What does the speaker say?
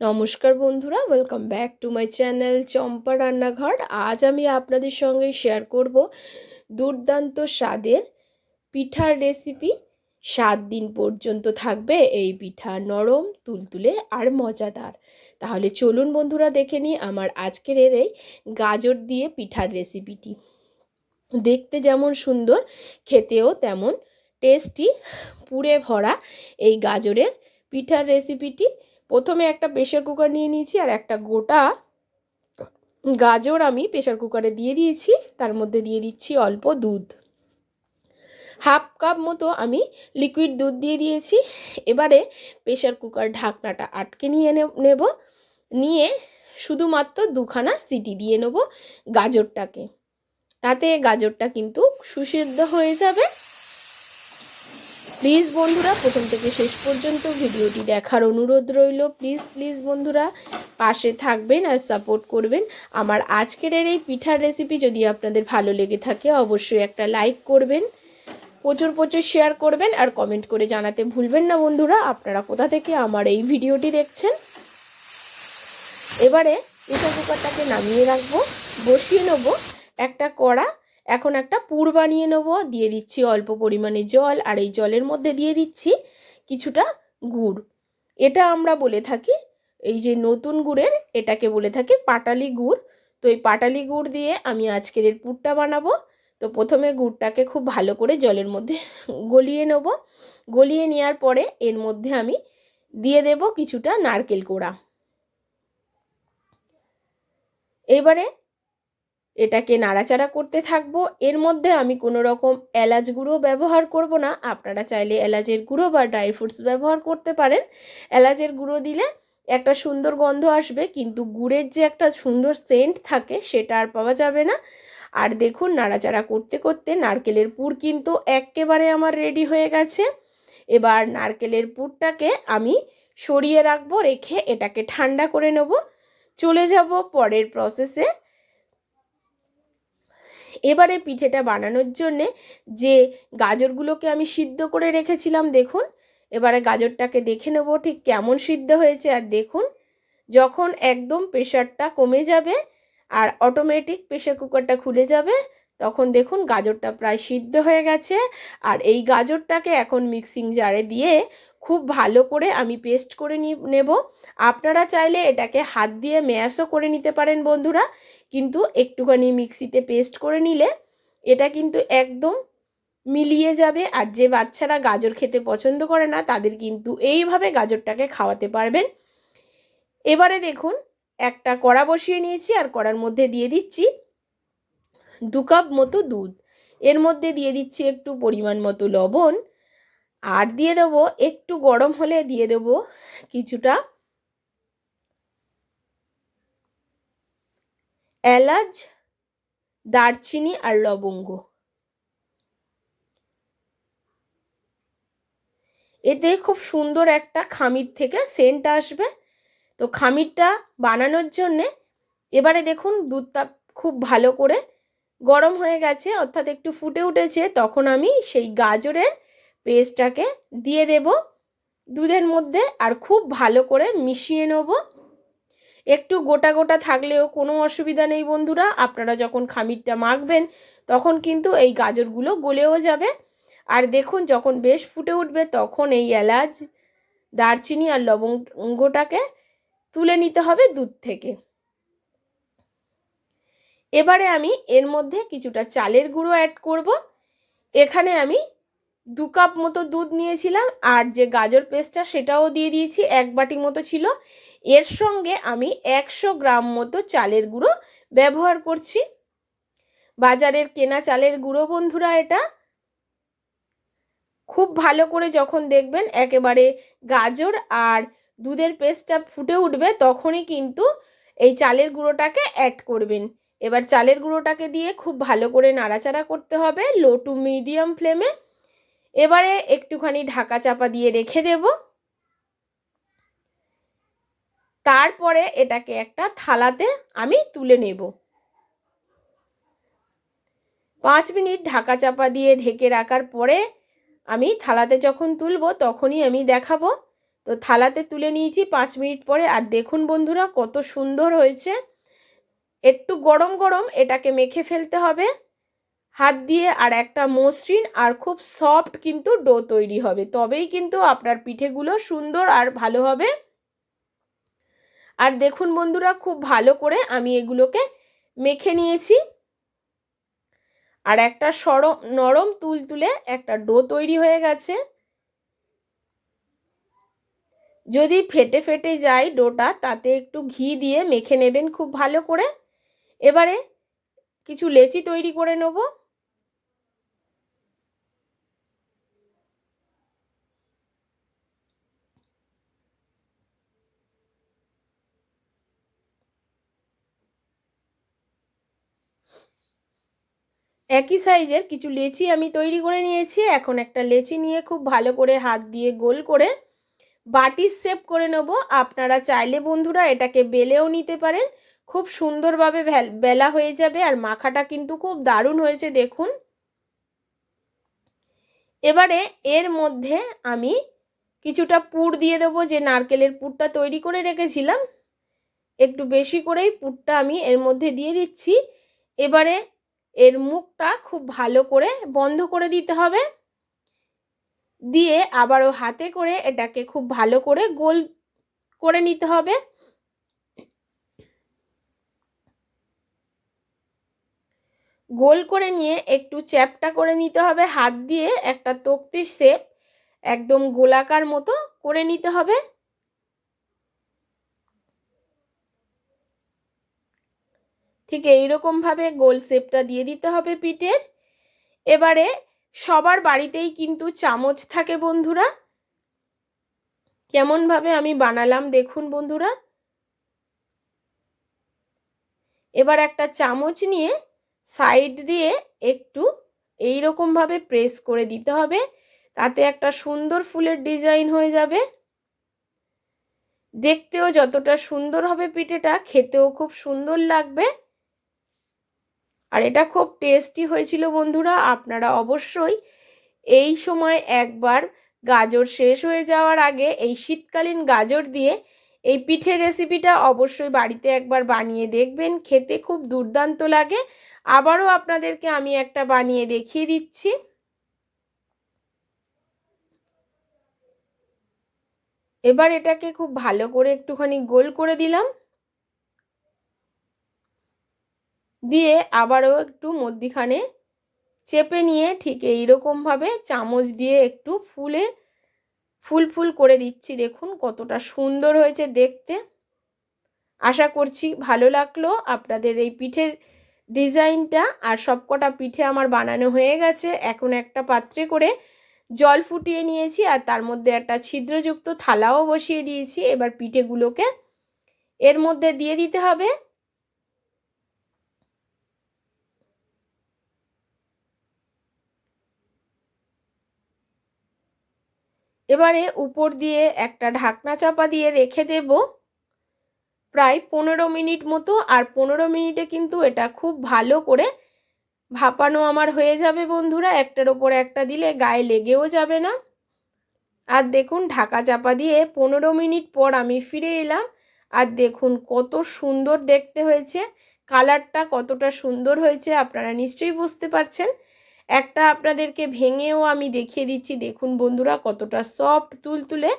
নমস্কার বন্ধুরা welcome back to my channel Champa Rannaghar. আজ আমি আপনাদের সঙ্গে শেয়ার করব দুর্দান্ত স্বাদের পিঠার রেসিপি সাত দিন পর্যন্ত থাকবে এই পিঠা নরম, তুলতুলে আর মজাদার। তাহলে চলুন বন্ধুরা, দেখে নিই আমার আজকের এর এই গাজর দিয়ে পিঠার রেসিপিটি দেখতে যেমন সুন্দর, খেতেও তেমন টেস্টি পুড়ে ভরা এই গাজরের পিঠার রেসিপিটি প্রথমে একটা প্রেশার কুকার নিয়ে নিয়েছি আর একটা গোটা গাজর আমি প্রেশার কুকারে দিয়ে দিয়েছি। তার মধ্যে দিয়ে দিচ্ছি অল্প দুধ। হাফ কাপ মতো আমি লিকুইড দুধ দিয়ে দিয়েছি। এবারে প্রেশার কুকার ঢাকনাটা আটকে নিয়ে নেব। নিয়ে শুধুমাত্র দুখানা সিটি দিয়ে নেব গাজরটাকে। তাতে গাজরটা কিন্তু সুসিদ্ধ হয়ে যাবে। প্লিজ বন্ধুরা, প্রথম থেকে শেষ পর্যন্ত ভিডিওটি দেখার অনুরোধ রইল। প্লিজ প্লিজ বন্ধুরা, পাশে থাকবেন আর সাপোর্ট করবেন। আমার আজকের এই পিঠার রেসিপি যদি আপনাদের ভালো লেগে থাকে, অবশ্যই একটা লাইক করবেন, প্রচুর প্রচুর শেয়ার করবেন আর কমেন্ট করে জানাতে ভুলবেন না বন্ধুরা। আপনারা কোথা থেকে আমার এই ভিডিওটি দেখছেন? এবারে প্রেশার কুকারটাকে নামিয়ে রাখব, বসিয়ে নেব একটা কড়া এখন একটা পুর বানিয়ে নেব। দিয়ে দিচ্ছি অল্প পরিমাণে জল, আর এই জলের মধ্যে দিয়ে দিচ্ছি কিছুটা গুড়। এটা আমরা বলে থাকি, এই যে নতুন গুড়ের, এটাকে বলে থাকি পাটালি গুড়। তো এই পাটালি গুড় দিয়ে আমি আজকের এর পুরটা বানাবো। তো প্রথমে গুড়টাকে খুব ভালো করে জলের মধ্যে গলিয়ে নেব। গলিয়ে নেওয়ার পরে এর মধ্যে আমি দিয়ে দেব কিছুটা নারকেল কোড়া। এবারে এটাকে নাড়াচাড়া করতে থাকব। এর মধ্যে আমি কোনো রকম এলাচ গুঁড়ো ব্যবহার করব না। আপনারা চাইলে এলাচের গুঁড়ো বা ড্রাই ফ্রুটস ব্যবহার করতে পারেন। এলাচের গুঁড়ো দিলে একটা সুন্দর গন্ধ আসবে, কিন্তু গুড়ের যে একটা সুন্দর সেন্ট থাকে সেটা আর পাওয়া যাবে না। আর দেখুন, নাড়াচাড়া করতে করতে নারকেলের পুর কিন্তু একেবারে আমার রেডি হয়ে গেছে। এবার নারকেলের পুরটাকে আমি সরিয়ে রাখব, রেখে এটাকে ঠান্ডা করে নেব। চলে যাব পরের প্রসেসে এবারে পিঠেটা বানানোর জন্যে যে গাজরগুলোকে আমি সিদ্ধ করে রেখেছিলাম, দেখুন। এবারে গাজরটাকে দেখে নেব ঠিক কেমন সিদ্ধ হয়েছে। আর দেখুন, যখন একদম প্রেশারটা কমে যাবে আর অটোমেটিক প্রেশার কুকারটা খুলে যাবে, তখন দেখুন গাজরটা প্রায় সিদ্ধ হয়ে গেছে। আর এই গাজরটাকে এখন মিক্সিং জারে দিয়ে খুব ভালো করে আমি পেস্ট করে নেব। আপনারা চাইলে এটাকে হাত দিয়ে ম্যাশও করে নিতে পারেন বন্ধুরা। কিন্তু একটুখানি মিক্সিতে পেস্ট করে নিলে এটা কিন্তু একদম মিলিয়ে যাবে। আর যে বাচ্চারা গাজর খেতে পছন্দ করে না, তাদের কিন্তু এইভাবে গাজরটাকে খাওয়াতে পারবেন। এবারে দেখুন, একটা কড়া বসিয়ে নিয়েছি আর কড়ার মধ্যে দিয়ে দিচ্ছি দু কাপ মতো দুধ। এর মধ্যে দিয়ে দিচ্ছি একটু পরিমাণ মতো লবণ। আর দিয়ে দেবো, একটু গরম হলে দিয়ে দেবো কিছুটা এলাচ, দারচিনি আর লবঙ্গ। এতে খুব সুন্দর একটা খামির থেকে সেন্ট আসবে। তো খামিরটা বানানোর জন্যে এবারে দেখুন দুধটা খুব ভালো করে গরম হয়ে গেছে, অর্থাৎ একটু ফুটে উঠেছে, তখন আমি সেই গাজরের পেস্টটাকে দিয়ে দেব। দুধের মধ্যে আর খুব ভালো করে মিশিয়ে নেব। একটু গোটা গোটা থাকলেও কোনো অসুবিধা নেই বন্ধুরা, আপনারা যখন খামিরটা মাখবেন তখন কিন্তু এই গাজরগুলো গলেও যাবে। আর দেখুন যখন বেশ ফুটে উঠবে তখন এই এলাচ, দারচিনি আর লবঙ্গটাকে তুলে নিতে হবে দুধ থেকে। এবারে আমি এর মধ্যে কিছুটা চালের গুঁড়ো অ্যাড করব। এখানে আমি দু কাপ মতো দুধ নিয়েছিলাম আর যে গাজর পেস্টটা সেটাও দিয়ে দিয়েছি, এক বাটি মতো ছিল। এর সঙ্গে আমি একশো গ্রাম মতো চালের গুঁড়ো ব্যবহার করছি। বাজারের কেনা চালের গুঁড়ো বন্ধুরা এটা। খুব ভালো করে যখন দেখবেন একেবারে গাজর আর দুধের পেস্টটা ফুটে উঠবে তখনই কিন্তু এই চালের গুঁড়োটাকে অ্যাড করবেন। এবার চালের গুঁড়োটাকে দিয়ে খুব ভালো করে নাড়াচাড়া করতে হবে লো টু মিডিয়াম ফ্লেমে এবারে একটুখানি ঢাকা চাপা দিয়ে রেখে দেব। তারপরে এটাকে একটা থালাতে আমি তুলে নেব। পাঁচ মিনিট ঢাকা চাপা দিয়ে ঢেকে রাখার পরে আমি থালাতে যখন তুলব তখনই আমি দেখাবো। তো থালাতে তুলে নিয়েছি পাঁচ মিনিট পরে আর দেখুন বন্ধুরা কত সুন্দর হয়েছে। একটু গরম গরম এটাকে মেখে ফেলতে হবে। হাত দিয়ে আর একটা মসৃণ আর খুব সফট কিন্তু ডো তৈরি হবে। তবেই কিন্তু আপনার পিঠেগুলো সুন্দর আর ভালো হবে। আর দেখুন বন্ধুরা, খুব ভালো করে আমি এগুলোকে মেখে নিয়েছি। আর একটা সরম নরম তুল তুলে একটা ডো তৈরি হয়ে গেছে। যদি ফেটে ফেটে যায় ডোটা তাতে একটু ঘি দিয়ে মেখে নেবেন খুব ভালো করে। এবারে কিছু লেচি তৈরি করে নেব। একই সাইজের কিছু লেচি আমি তৈরি করে নিয়েছি। এখন একটা লেচি নিয়ে খুব ভালো করে হাত দিয়ে গোল করে বাটির শেপ করে নেব। আপনারা চাইলে বন্ধুরা এটাকে বেলেও নিতে পারেন। খুব সুন্দরভাবে বেলা হয়ে যাবে আর মাখাটা কিন্তু খুব দারুণ হয়েছে দেখুন। এবারে এর মধ্যে আমি কিছুটা পুর দিয়ে দেবো, যে নারকেলের পুরটা তৈরি করে রেখেছিলাম। একটু বেশি করেই পুরটা আমি এর মধ্যে দিয়ে দিচ্ছি। এবারে এর মুখটা খুব ভালো করে বন্ধ করে দিতে হবে। দিয়ে আবারও হাতে করে এটাকে খুব ভালো করে গোল করে নিতে হবে। গোল করে নিয়ে একটু চ্যাপটা করে নিতে হবে। হাত দিয়ে একটা তক্তির শেপ একদম গোলাকার মতো করে নিতে হবে। ঠিক এইরকমভাবে গোল শেপটা দিয়ে দিতে হবে পিঠের। এবারে সবার বাড়িতেই কিন্তু চামচ থাকে বন্ধুরা। কেমনভাবে আমি বানালাম দেখুন বন্ধুরা। এবার একটা চামচ নিয়ে সাইড দিয়ে একটু এই ভাবে প্রেস করে দিতে হবে। তাতে একটা সুন্দর ফুলের ডিজাইন হয়ে যাবে। দেখতেও যতটা সুন্দর হবে পিঠেটা, খেতেও খুব সুন্দর লাগবে। আর এটা খুব টেস্টি হয়েছিল বন্ধুরা, আপনারা অবশ্যই এই সময় একবার গাজর শেষ হয়ে যাওয়ার আগে এই শীতকালীন গাজর দিয়ে এই পিঠের রেসিপিটা অবশ্যই বাড়িতে একবার বানিয়ে দেখবেন, খেতে খুব দুর্দান্ত লাগে। আবারও আপনাদেরকে আমি একটা বানিয়ে দেখিয়ে দিচ্ছি। এবার এটাকে খুব ভালো করে একটুখানি গোল করে দিলাম। দিয়ে আবারও একটু মধ্যিখানে চেপে নিয়ে ঠিক এইরকমভাবে চামচ দিয়ে একটু ফুলে, ফুল ফুল করে দিচ্ছি। দেখুন কতটা সুন্দর হয়েছে দেখতে। আশা করছি ভালো লাগল আপনাদের এই পিঠের ডিজাইনটা। আর সবকটা পিঠে আমার বানানো হয়ে গেছে। এখন একটা পাত্রে করে জল ফুটিয়ে নিয়েছি আর তার মধ্যে একটা ছিদ্রযুক্ত থালাও বসিয়ে দিয়েছি। এবার পিঠেগুলোকে এর মধ্যে দিয়ে দিতে হবে। এবারে উপর দিয়ে একটা ঢাকনা চাপা দিয়ে রেখে দেব প্রায় পনেরো মিনিট মতো, আর পনেরো মিনিটে কিন্তু এটা খুব ভালো করে ভাপানো আমার হয়ে যাবে বন্ধুরা। একটার ওপর একটা দিলে গায়ে লেগেও যাবে না। আর দেখুন, ঢাকা চাপা দিয়ে পনেরো মিনিট পর আমি ফিরে এলাম। আর দেখুন, কত সুন্দর দেখতে হয়েছে। কালারটা কতটা সুন্দর হয়েছে, আপনারা নিশ্চয়ই বুঝতে পারছেন। একটা আপনাদেরকে ভেঙেও আমি দেখিয়ে দিচ্ছি। দেখুন বন্ধুরা কতটা সফট তুলতুলে